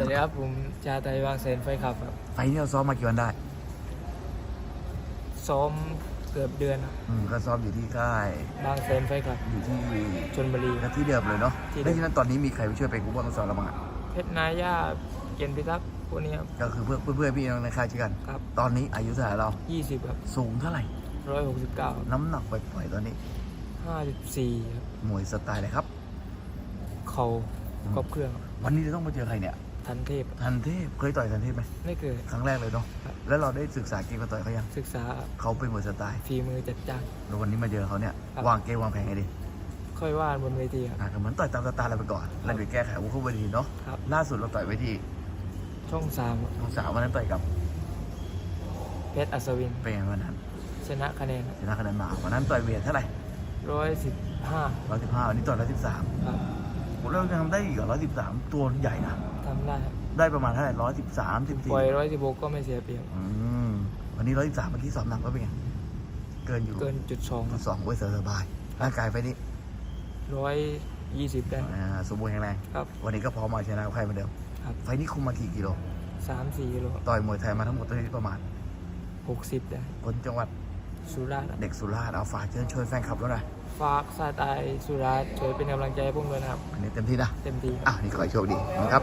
วัสดีครับผมชาไทยบางแสนไฟขับครับ ไฟล์นี้เราซ้อมมากี่วันได้ซ้อมเกือบเดือนครับอืมก็ซ้อมอยู่ที่ค่าย บางแสนไฟขับอยู่ที่ชนบุรีครับ ที่เดิมเลยเนาะที่เดิม แล้วที่นั้นตอนนี้มีใครไปช่วยไปกู้บ้างซ้อมเราบ้างอะเพชรนายาเกียรติพิทักษ์พวกนี้ครับ ก็คือเพื่อนเพื่อนๆพี่น้องในค่ายช่วยกัน ครับ ตอนนี้อายุเท่าไหร่เรา ยี่สิบครับสูงเท่าไหร่ ร้อยหกสิบเก้าน้ำหนักปล่อยๆตอนนี้ ห้าสิบสี่ครับมวยสไตล์อะไรครับ เข่าครบเครื่องครับวันนี้จะต้องมาเจอใครเนี่ย ทันเทพ ทันเทพเคยต่อยทันเทพไหมไม่เคย ครั้งแรกเลยเนาะครับ แล้วเราได้ศึกษาเกมมาต่อยเขายังศึกษาเขาเป็นมวยสไตล์ฝีมือจัดจ้านแล้ววันนี้มาเจอเขาเนี่ยครับ วางเกมวางแผนไงดีค่อยว่าบนเวทีครับ อะก็เหมือนต่อยตามสไตล์เราไปก่อนแล้วเดี๋ยวแก้ไขวุ้นเข้าไปทีเนาะครับ ล่าสุดเราต่อยไปที่ช่องสามครับน้องสาววันนั้นต่อยกับเพชรอัศวิน เป็นไงวันนั้นชนะคะแนนชนะคะแนนมาวันนั้นต่อยเวทเท่าไหร่ร้อยสิบห้าร้อยสิบห้าวันนี้ต่อยร้อยสิบสามครับผมเริ่มทำได้อีกร้อยสิบสามตัวใหญ่นะ ทำได้ครับได้ประมาณเท่าไหร่ร้อยสิบสามสิบสี่ปล่อยร้อยสิบหกก็ไม่เสียเปรียบอืมวันนี้ร้อยสิบสามเมื่อกี้สอบหนักก็เป็นไงเกินอยู่เกินจุดสองสองไว้ยสบายร่างกายไปนี่ร้อยยี่สิบได้อ่าสมบูรณ์แข็งแรงครับวันนี้ก็พร้อมมาชนะใครเหมือนเดิมครับไฟล์นี้คุมมากี่กิโลสามสี่กิโลต่อยมวยไทยมาทั้งหมดตอนนี้ประมาณหกสิบได้คนจังหวัด สุราษฎร์เด็กสุราษฎร์เอาฝากเชิญชวนแฟนคลับแล้วหน่อยฝากซาตายสุราษฎร์ช่วยเป็นกำลังใจให้พวกเรานะครับ อันนี้เต็มที่นะ เต็มที่ครับ อะนี่ขอให้โชคดีนะครับ